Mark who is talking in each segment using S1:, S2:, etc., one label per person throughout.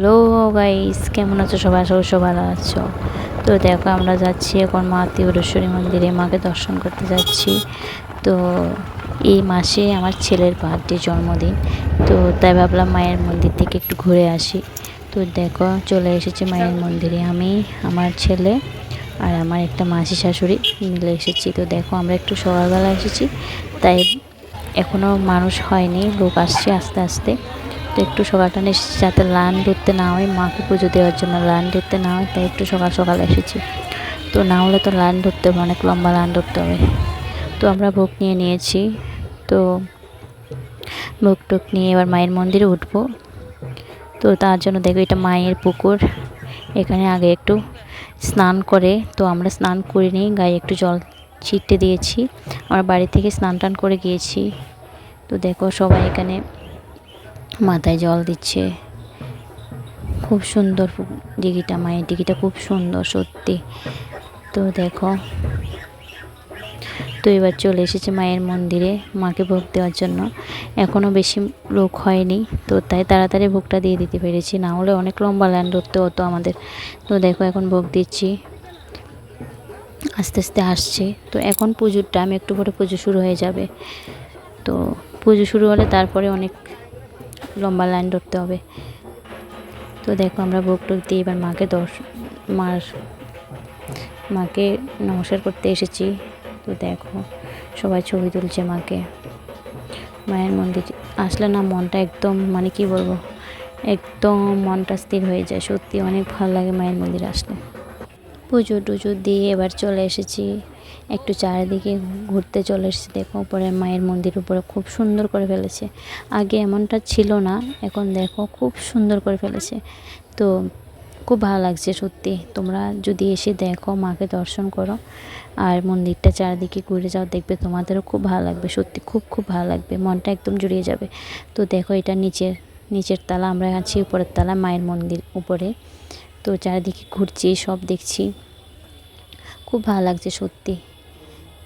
S1: Hello guys কেমন আছো সবাই? আশা করি সব ভালো আছো। তো দেখো, আমরা যাচ্ছি এখন মা ত্রিপুরেশ্বরী মন্দিরে, মাকে দর্শন করতে যাচ্ছি। তো এই মাসে আমার ছেলের বার্থডে জন্মদিন। তো তাই ভাবলাম মায়ের মন্দির থেকে একটু ঘুরে আসি। তো দেখো, চলে এসেছি মায়ের মন্দিরে। আমি, আমার ছেলে আর আমার একটা মাসি শাশুড়ি মিলে এসেছি। তো দেখো, আমরা একটু সকালবেলা এসেছি। তাই এখনও মানুষ হয়নি, লোক আসছে আস্তে আস্তে। একটু সকালটা এসেছি যাতে লাইন ধরতে না হয়। মাকে পুজো দেওয়ার জন্য লাইন ধরতে না হয়, তাই একটু সকাল সকাল এসেছি। তো না হলে তো লাইন ধরতে হবে, অনেক লম্বা লাইন ধরতে হবে। তো আমরা ভোগ নিয়ে নিয়েছি। তো ভোগ টোক নিয়ে এবার মায়ের মন্দিরে উঠব। তো তার জন্য দেখো এটা মায়ের পুকুর। এখানে আগে একটু স্নান করে, তো আমরা স্নান করে নিই, গায়ে একটু জল ছিটতে দিয়েছি। আমরা বাড়ি থেকে স্নান টান করে গিয়েছি। তো দেখো সবাই এখানে মাথায় জল দিচ্ছে। খুব সুন্দর দিঘিটা, মায়ের দিঘিটা খুব সুন্দর, সত্যি। তো দেখো, তো এবার চলে এসেছে মায়ের মন্দিরে মাকে ভোগ দেওয়ার জন্য। এখনও বেশি লোক হয়নি, তো তাই তাড়াতাড়ি ভোগটা দিয়ে দিতে পেরেছি। না হলে অনেক লম্বা লাইন ধরতে হতো আমাদের। তো দেখো, এখন ভোগ দিচ্ছি। আস্তে আস্তে আসছে। তো এখন পুজোর টাইম একটু পরে পুজো শুরু হয়ে যাবে। তো পুজো শুরু হলে তারপরে অনেক লম্বা লাইন ধরতে হবে। তো দেখো আমরা ভোগ টোক দিয়ে এবার মাকে দর্শ মার, মাকে নমস্কার করতে এসেছি। তো দেখো সবাই ছবি তুলছে মাকে। মায়ের মন্দির, আসলে না মনটা একদম মানে কি বলব, একদম মনটা স্থির হয়ে যায়। সত্যি অনেক ভালো লাগে মায়ের মন্দির আসলে। পুজো টুজো দিয়ে এবার চলে এসেছি। একটু চারিদিকে ঘুরতে চলে এসেছি। দেখো, উপরে মায়ের মন্দির, উপরে খুব সুন্দর করে ফেলেছে। আগে এমনটা ছিল না, এখন দেখো খুব সুন্দর করে ফেলেছে। তো খুব ভালো লাগছে সত্যি। তোমরা যদি এসে দেখো, মাকে দর্শন করো, আর মন্দিরটা চারিদিকে ঘুরে যাও, দেখবে তোমাদেরও খুব ভালো লাগবে। সত্যি খুব খুব ভালো লাগবে। মনটা একদম জুড়িয়ে যাবে। তো দেখো, এটা নিচের নিচের তালা, আমরা আছি উপরের তালা, মায়ের মন্দির উপরে। তো চারিদিকে ঘুরছি, সব দেখছি। খুব ভালো লাগছে সত্যি।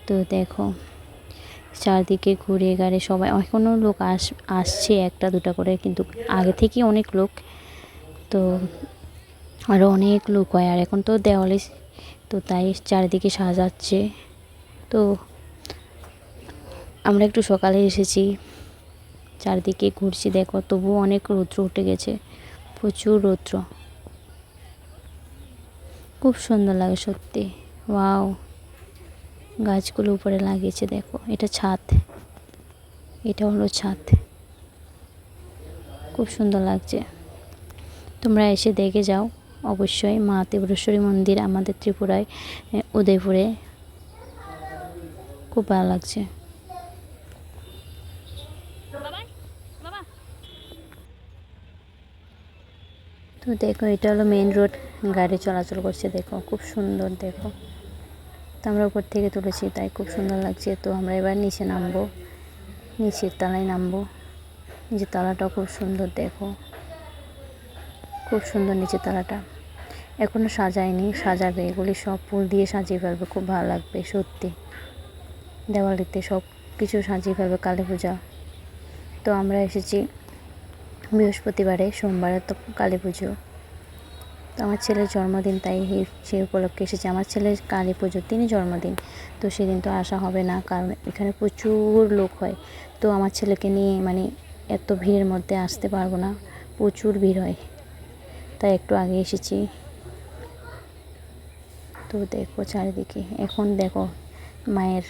S1: তো দেখো, চারদিকে ঘুরে গাড়ে সবাই এখনও লোক আস, আসছে একটা দুটা করে, কিন্তু আগে থেকেই অনেক লোক। তো আরও অনেক লোক হয়, আর এখন তো দেওয়ালে তো তাই চারিদিকে সাজাচ্ছে। তো আমরা একটু সকালে এসেছি, চারদিকে ঘুরছি, দেখো, তবুও অনেক রৌদ্র উঠে গেছে, প্রচুর রৌদ্র। খুব সুন্দর লাগে সত্যি। ওয়াও। গাছগুলো উপরে লাগিয়েছে, দেখো। এটা ছাদ। এটা হলো ছাদ। খুব সুন্দর লাগছে। তোমরা এসে দেখে যাও। অবশ্যই মা ত্রিপুরেশ্বরী মন্দির আমাদের ত্রিপুরায় উদয়পুরে। খুব ভালো লাগছে। তো দেখো, এটা হলো মেন রোড গাড়ি চলাচল করছে, দেখো, খুব সুন্দর, দেখো। তো আমরা উপর থেকে তুলেছি, তাই খুব সুন্দর লাগছে। তো আমরা এবার নিচে নামবো, নিচের তলায় নামবো। নিচের তলাটাও খুব সুন্দর, দেখো। খুব সুন্দর নিচের তলাটা। এখনও সাজায়নি, সাজাবে। এগুলি সব ফুল দিয়ে সাজিয়ে ফেলবে, খুব ভালো লাগবে, সত্যি। দেওয়ালিতে সব কিছু সাজিয়ে ফেলবে, কালী পূজা। তো আমরা এসেছি বৃহস্পতিবারে, সোমবারে তো কালী পুজো। তো আমার ছেলের জন্মদিন, তাই সে উপলক্ষে এসেছে। আমার ছেলের কালী পুজো তিনি জন্মদিন। তো সেদিন তো আসা হবে না, কারণ এখানে প্রচুর লোক হয়। তো আমার ছেলেকে নিয়ে মানে এত ভিড়ের মধ্যে আসতে পারব না। প্রচুর ভিড় হয়। তাই একটু আগে এসেছি। তো দেখো চারিদিকে। এখন দেখো, মায়ের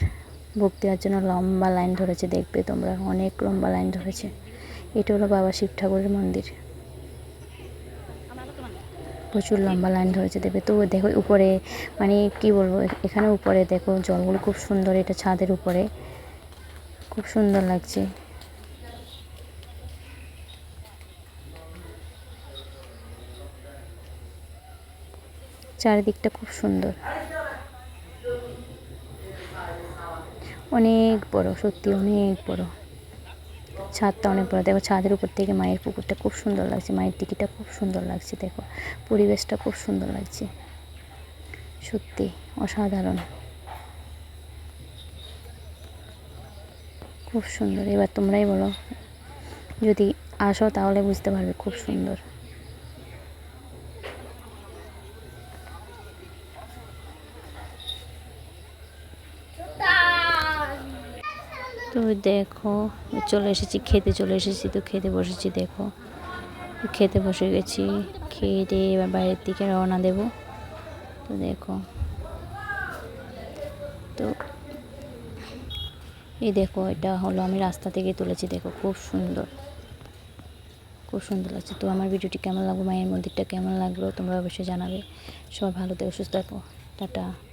S1: ভোগ দেওয়ার জন্য লম্বা লাইন ধরেছে, দেখবে তোমরা। অনেক লম্বা লাইন ধরেছে। এটা হলো বাবা শিব ঠাকুরের মন্দির। প্রচুর লম্বা লাইন ধরেছে দেবে। তো দেখো উপরে মানে কি বলব, এখানে উপরে দেখো জলগুলো খুব সুন্দর, এটা ছাদের উপরে। খুব সুন্দর লাগছে। চারিদিকটা খুব সুন্দর। অনেক বড়, সত্যি অনেক বড়। ছাদটা অনেক বড়। দেখো ছাদের উপর থেকে মায়ের পুকুরটা খুব সুন্দর লাগছে। মায়ের দিকিটা খুব সুন্দর লাগছে, দেখো। পরিবেশটা খুব সুন্দর লাগছে। সত্যি অসাধারণ। খুব সুন্দর। এবার তোমরাই বলো। যদি আসো তাহলে বুঝতে পারবে, খুব সুন্দর। তো দেখো, চলে এসেছি, খেতে চলে এসেছি, তো খেতে বসেছি, দেখো। খেতে বসে গেছি, খেয়ে দিয়ে এবার বাইরের দিকে রওনা দেব। তো দেখো। তো এই দেখো, এটা হলো আমি রাস্তা থেকে তুলেছি, দেখো, খুব সুন্দর। খুব সুন্দর লাগছে। তো আমার ভিডিওটি কেমন লাগল, মায়ের মন্দিরটা কেমন লাগল, তোমরা অবশ্যই জানাবে। সবাই ভালো থেকো, সুস্থ থাকো। টাটা।